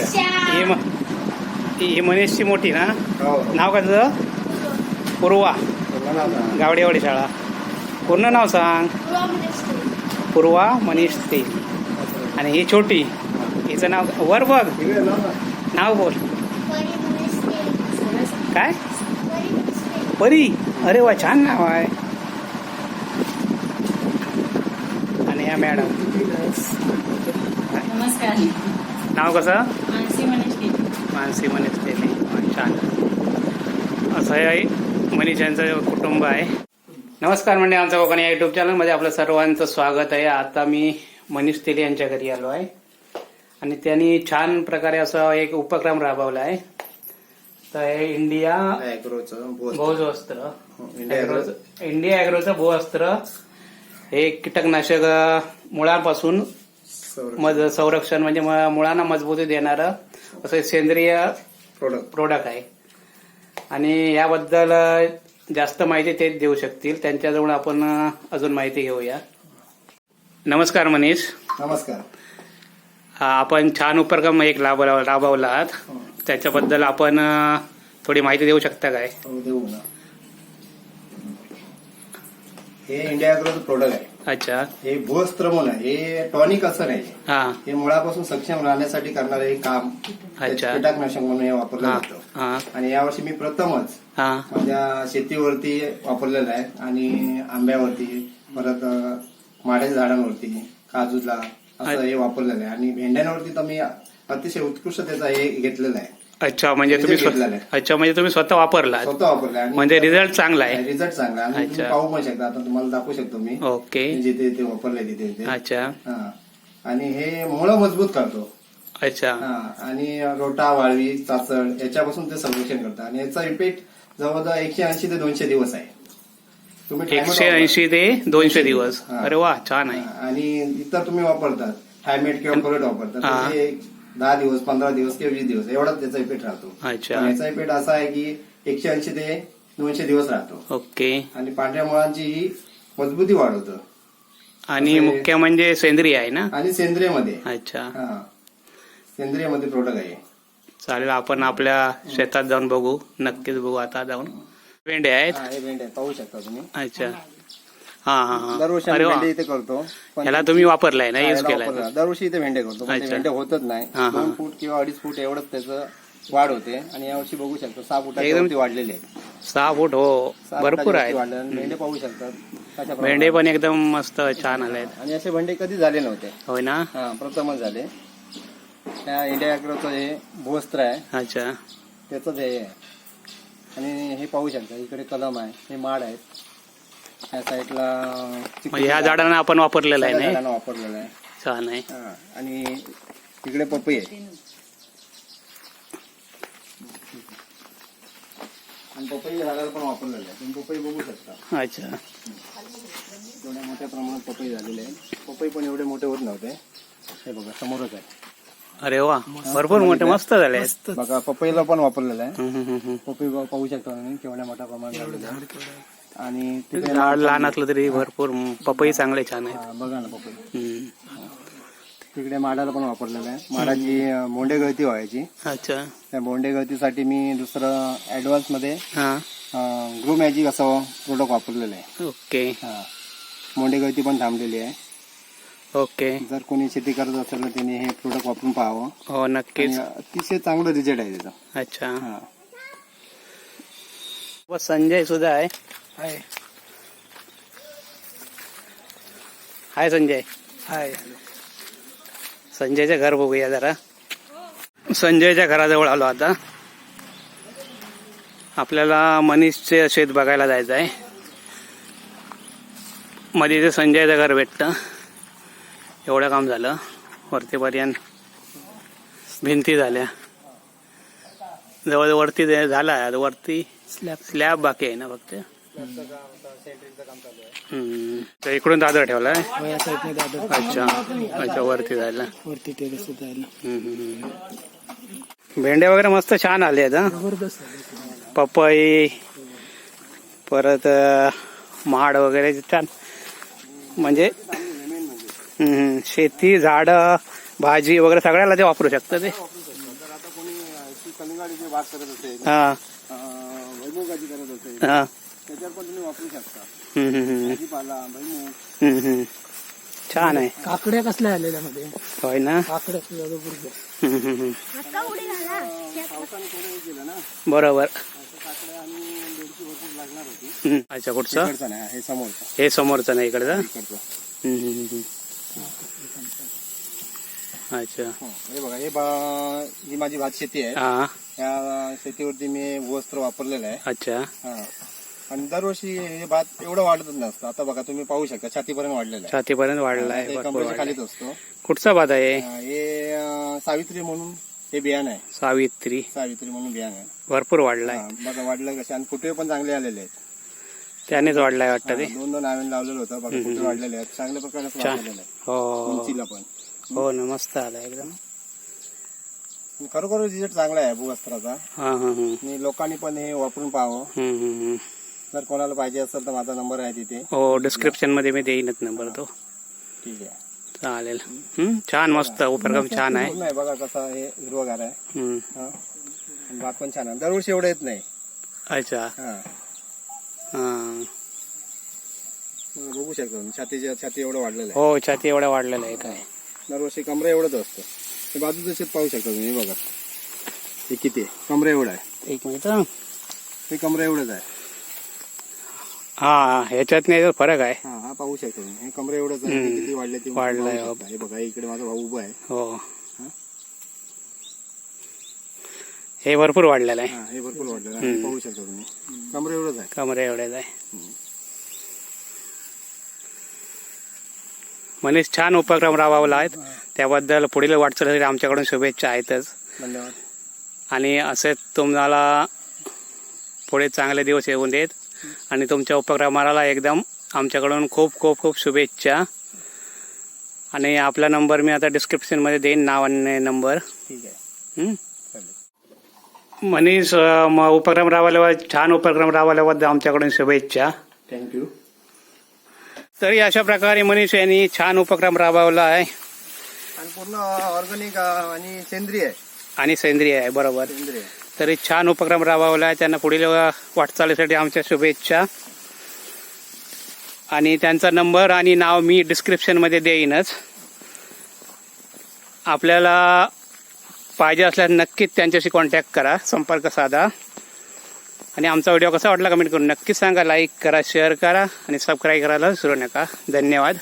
ही म- ही मनीषची मोठी ना? हो. नाव काय तुझं? पूर्वा. गावडेवाडी शाळा. पूर्ण नाव सांग. पूर्वा मनीष ते. आणि ही छोटी. हिचं नाव वर बघ. नाव बोल. काय? परी? अरे वा छान नाव आहे. आणि या मॅडम. नमस्कार. नाव कसं? मानसी मनीष गिरी. मानसी मनीष तेली छान. असं आहे मनीष यांचं कुटुंब आहे. नमस्कार म्हणजे आमच्या कोकण या युट्यूब चॅनलमध्ये आपलं सर्वांचं स्वागत आहे. आता मी मनीष तेली यांच्या घरी आलो आहे. आणि त्यांनी छान प्रकारे असं एक उपक्रम राबवला आहे. तर हे इंडिया. भोजवस्त्र. इंडिया ऍग्रोचं- इंडिया ऍग्रोचं भूवस्त्र हे कीटकनाशक मुळापासून मज संरक्षण म्हणजे मुळांना मजबूती देणारं असं सेंद्रिय प्रोडक्ट प्रोडक्ट आहे. आणि याबद्दल जास्त माहिती तेच देऊ शकतील. त्यांच्याजवळ आपण अजून माहिती घेऊया. नमस्कार मनीष. नमस्कार. आपण छान उपक्रम एक राबवला आहात हो, त्याच्याबद्दल आपण थोडी माहिती देऊ शकता काय? हो, देऊ ना. हे इंडिया ऍग्रोचं प्रोडक्ट आहे अच्छा. हे भूवस्त्र म्हणून आहे हे टॉनिक असं नाही. हा. हे मुळापासून सक्षम राहण्यासाठी करणारे हे काम अच्छा. कीटकनाशक म्हणून हे वापरलं हा. जातं. हा. आणि यावर्षी मी प्रथमच हा. माझ्या शेतीवरती वापरलेलं आहे आणि आंब्यावरती परत अं, माड्याच्या झाडांवरती काजूला असं हे वापरलेलं आहे. आणि भेंड्यांवरती तर मी अतिशय उत्कृष्टतेचा हे घेतलेलं आहे. अच्छा म्हणजे तुम्ही Result स्व- घेतलेला आहे. अच्छा म्हणजे तुम्ही स्वतः वापरला स्वतः वापरलं म्हणजे रिझल्ट चांगला आहे. रिझल्ट चांगला आहे. आणि तुम्ही अच्छा. पाहू पण शकता. आता तुम्हाला दाखवू शकतो मी. ओके. जिथे ते वापरले तिथे ते अच्छा. हा. आणि हे मुळं मजबूत करतो. अच्छा. हा आणि रोटा वाळवी चाचड याच्यापासून ते संरक्षण करतं. आणि याचा इफेक्ट जवळजवळ एकशे ऐंशी ते दोनशे दिवस आहे. तुम्ही एकशे वापरा. ऐंशी ते दोनशे दिवस. हा. अरे वा छान आहे. आणि इतर तुम्ही वापरतात. थायमेट किंवा कोरेट वापरतात. हा. तर ते दहा दिवस पंधरा दिवस किंवा वीस दिवस एवढाच त्याचा इफेक्ट राहतो. याचा इफेक्ट असा आहे की एकशे ऐंशी ते दोनशे दिवस राहतो. ओके. आणि पांढऱ्या मुळांची ही मजबूती वाढवतं. आणि मुख्य म्हणजे सेंद्रिय आहे ना? आणि सेंद्रियमध्ये. अच्छा. हा. सेंद्रियमध्ये प्रोडक्ट आहे. चालेल आपण आपल्या शेतात जाऊन बघू. नक्कीच बघू. आता जाऊन. भेंडे आहेत? भेंडे पाहू शकता तुम्ही. अच्छा. हा हा हा. दरवर्षी अरे आम्ही वा. भेंडे इथे करतो. पण ह्याला तुम्ही वापरलाय ना हा, यूज याला केलाय. वापरला. दरवर्षी इथे भेंडे करतो पण ते अच्छा. भेंडे होतच नाही. हा, हा. दोन फूट किंवा अडीच फूट एवढंच त्याचं वाढ होते. आणि यावर्षी बघू शकतो सहा एकदम- वाढलेले आहेत. सहा फूट हो. सहा भरपूर फुटाच्या वरती आहेत. वाढले आणि भेंडे पाहू शकतात. कशा भेंडे पण एकदम मस्त छान आले आहेत. आणि असे भेंडे कधी झाले नव्हते. होय ना? हा प्रथमच झाले. त्या इंडिया अॅग्रोचं हे भूवस्त्र आहे. अच्छा. त्याचं हे आहे. आणि हे पाहू शकता इकडे कलम आहे हे माड आहेत. या साईडला म्हणजे ह्या झाड- झाडांना आपण वापरलेलं आहे नाही? झाडांना वापरलेलं आहे. छान आहे. हा, आणि इकडे पपई आहे. आणि पपई झाडाला पण वापरलेलं आहे. तुम्ही पपई बघू शकता. अच्छा. एवढ्या मोठ्या प्रमाणात पपई झालेले आहे पपई पण एवढे मोठे होत नव्हते. हे बघा समोरच आहे. अरे वा भरपूर मोठे मस्त झाले आहेत. बघा पपईला पण वापरलेलं आहे. हम्म, हम्म, हम्म. पपई बघा पाहू शकता तुम्ही केवढ्या मोठ्या प्रमाणात झालेलं आहे आणि झाड लहान असलं तरी भरपूर पपई चांगले छान आहेत. हा, बघा ना पपई. हम्म. तिकडे माडाला पण वापरलेलं आहे. माडाची अं, बोंडे गळती व्हायची. अच्छा. त्या बोंडे गळतीसाठी मी दुसरं ऍडव्हान्समध्ये हा. ग्रो मॅजिक असं प्रोडक्ट वापरलेलं आहे. ओके. हा. बोंडे गळती पण थांबलेली आहे. ओके. जर कोणी शेती करत असेल तर त्याने हे प्रोडक्ट वापरून पाहावं. हो नक्कीच. आणि अतिशय चांगलं रिझल्ट आहे त्याचा. अच्छा. हा. व संजय सुद्धा आहे. हाय. संजय. हाय. संजयचं घर बघूया जरा. संजयच्या घराजवळ आलो आता. आपल्याला मनीषचे शेत बघायला जायचं आहे. मध्ये ते संजयचं घर भेटतं. एवढं काम झालं. वरतीपर्यंत भिंती झाल्या. जवळ वरती झाला. आहे. वरती स्लॅब स्लॅब बाकी आहे ना फक्त. तर इकडून दादर ठेवलाय अच्छा. अच्छा वरती जायला. वरती टेरेस जायला. हम्म, हम्म, हम्म. भेंडे वगैरे मस्त छान आले आहेत हा? जबरदस्त पपई परत अं, महाड वगैरे छान. म्हणजे हम्म, शेती झाड भाजी वगैरे सगळ्याला ते वापरू शकतं ते? हा. भैमुगाची करत असेल हा त्याच्यावर पण तुम्ही वापरू शकता हम्म, हम्म, हम्म, भाजीपाला भैमुग हम्म, हम्म. छान आहे काकड्या कसल्या आलेल्या मध्ये? होय ना? काकड्या असलेल्या बरोबर. हम्म, हम्म, हम्म. पावसाने थोडं हे केलं ना. बरोबर. काकड्या आणि मिरची भरपूर लागणार होती. हम्म. अच्छा कुठचं? इकडचा नाही हे समोरचा. हे समोरचं नाही इकडचं? इकडचा. हम्म, हम्म, हम्म. अच्छा. हो, हे बघा हे बा- ही माझी भात शेती आहे हा. या शेतीवरती मी वस्त्र वापरलेलं आहे. अच्छा. हा. आणि दरवर्षी हे भात एवढं वाढतच नसतं. आता बघा तुम्ही पाहू शकता छातीपर्यंत वाढलेलं आहे. छातीपर्यंत वाढला आहे ते कमरेच्या. खालीच असतो. कुठचा भात आहे? हा, हे अं, सावित्री म्हणून हे बियाणं आहे. सावित्री. सावित्री म्हणून बियाणं आहे. भरपूर वाढलाय हा, बघा वाढलं कसे आणि फुटवे पण चांगले आलेले आहेत. त्यानेच वाढलाय वाटतं ते? दोन दोन आव्यान लावलेलं होतं. बघा फुटवे वाढलेले आहेत. चांगल्या प्रकारे. वाढलेलं आहे. हो. उंचीला पण. हो ना मस्त आलाय एकदम. खरोखर रिझल्ट चांगला आहे भूवस्त्राचा. हा हा हा. आणि लोकांनी पण हे वापरून पाहावं. हम्म, हम्म, हम्म. जर कोणाला पाहिजे असेल तर माझा नंबर आहे तिथे. हो डिस्क्रिप्शनमध्ये मी देईनच नंबर तो. ठीक आहे. चालेल. छान मस्त. उपक्रम छान आहे. पूर्ण आहे बघा कसा हे हिरवगार आहे. हा. आणि भात पण छान आहे. दरवर्षी एवढं येत नाही. अच्छा. हा. हा. बघू शकतो. तुम्ही. छातीच्या छाती एवढं वाढलेलं आहे. हो छाती एवढा वाढलेला आहे. काय दरवर्षी कमरे एवढंच असतं. हे बाजूचं शेत पाहू शकता तुम्ही हे बघा. हे किती आहे? कमरे एवढं आहे. एक मिनिट. हं. हे कमरे एवढंच आहे. हा ह्याच्यात नाही फरक आहे. हा हा पाहू शकतो तुम्ही. हे कमरे एवढंच आहे किती वाढले ते वाढलंय, पाहू शकता. हे बघा इकडे माझा भाऊ उभा आहे. हो. हे? भरपूर वाढलेलं आहे. हा हे भरपूर वाढलेलं आहे. हे पाहू शकता तुम्ही. कमरे एवढंच आहे. कमरे एवढ्याच आहे. मनीष छान उपक्रम राबवला आहेत. त्याबद्दल पुढील वाटचालीसाठी आमच्याकडून शुभेच्छा आहेतच. धन्यवाद. आणि असे तुम्हाला पुढे चांगले दिवस येऊन देत. आणि तुमच्या उपक्रमाला एकदम आमच्याकडून खूप खूप खूप शुभेच्छा. आणि आपला नंबर मी आता डिस्क्रिप्शनमध्ये देईन नाव आणि नंबर. ठीक आहे? चालेल. मनीष उपक्रम राबवल्यावर छान उपक्रम राबवल्याबद्दल आमच्याकडून शुभेच्छा. थँक्यू तरी अशा प्रकारे मनीष यांनी छान उपक्रम राबवला आहे. आणि पूर्ण ऑर्गॅनिक आणि सेंद्रिय आहे. आणि सेंद्रिय आहे बरोबर. सेंद्रिय तरी छान उपक्रम राबवला आहे त्यांना पुढील वाटचालीसाठी आमच्या शुभेच्छा. आणि त्यांचा नंबर आणि नाव मी डिस्क्रिप्शनमध्ये देईनच. आपल्याला पाहिजे असल्यास नक्कीच त्यांच्याशी कॉन्टॅक्ट करा. संपर्क साधा. आणि आमचा व्हिडिओ कसा वाटला कमेंट करून नक्कीच सांगा. लाईक करा शेअर करा आणि सबस्क्राईब करायला विसरू नका. धन्यवाद.